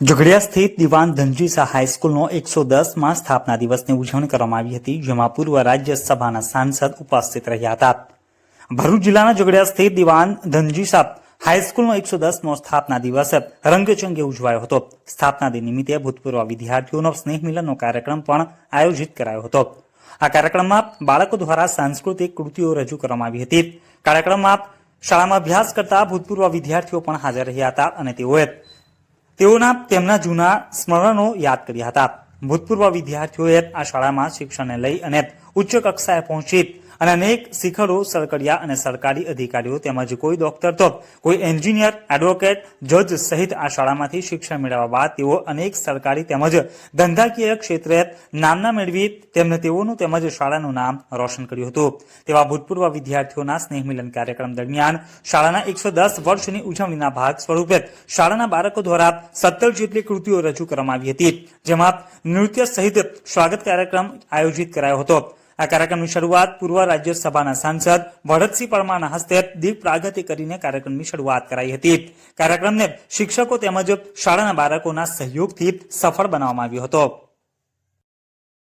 ઝઘડિયા સ્થિત દિવાન ધનજીસા હાઈસ્કૂલનો એકસો દસમાં સ્થાપના દિવસની ઉજવણી કરવામાં આવી હતી, જેમાં પૂર્વ રાજ્યસભાના સાંસદ ઉપસ્થિત રહ્યા હતા. ભરૂચ જિલ્લાના ઝઘડિયા સ્થિત દિવાન ધનજીસા હાઈસ્કૂલનો એકસો દસમો સ્થાપના દિવસ રંગચંગે ઉજવાયો હતો. સ્થાપના દિન નિમિત્તે ભૂતપૂર્વ વિદ્યાર્થીઓનો સ્નેહ મિલનનો કાર્યક્રમ પણ આયોજિત કરાયો હતો. આ કાર્યક્રમમાં બાળકો દ્વારા સાંસ્કૃતિક કૃતિઓ રજૂ કરવામાં આવી હતી. કાર્યક્રમમાં શાળામાં અભ્યાસ કરતા ભૂતપૂર્વ વિદ્યાર્થીઓ પણ હાજર રહ્યા હતા અને તેઓએ તેઓના તેમના જૂના સ્મરણો યાદ કર્યા હતા. ભૂતપૂર્વ વિદ્યાર્થીઓએ આ શાળામાં શિક્ષણને લઈ અને ઉચ્ચ કક્ષાએ પહોંચી અને અનેક શિખરો સરકડિયા અને સરકારી અધિકારીઓ તેમજ કોઈ ડોક્ટર તો કોઈ એન્જિનિયર, એડવોકેટ, જજ સહિત આ શાળામાંથી શિક્ષણ મેળવ્યા બાદ તેઓ અનેક સરકારી તેમજ ધંધાકીય ક્ષેત્રે નામના મેળવી તેમને તેઓનું તેમજ શાળાનું નામ રોશન કર્યું હતું. તેવા ભૂતપૂર્વ વિદ્યાર્થીઓના સ્નેહ મિલન કાર્યક્રમ દરમિયાન શાળાના એકસો દસ વર્ષની ઉજવણીના ભાગ સ્વરૂપે શાળાના બાળકો દ્વારા સત્તર જેટલી કૃતિઓ રજૂ કરવામાં આવી હતી, જેમાં નૃત્ય સહિત સ્વાગત કાર્યક્રમ આયોજિત કરાયો હતો. આ કાર્યક્રમની શરૂઆત પૂર્વ રાજ્યસભાના સાંસદ ભરતસિંહ પરમારના હસ્તે દીપ પ્રાગટ્ય કરીને કાર્યક્રમની શરૂઆત કરાઈ હતી. કાર્યક્રમને શિક્ષકો તેમજ શાળાના બાળકોના સહયોગથી સફળ બનાવવામાં આવ્યો હતો.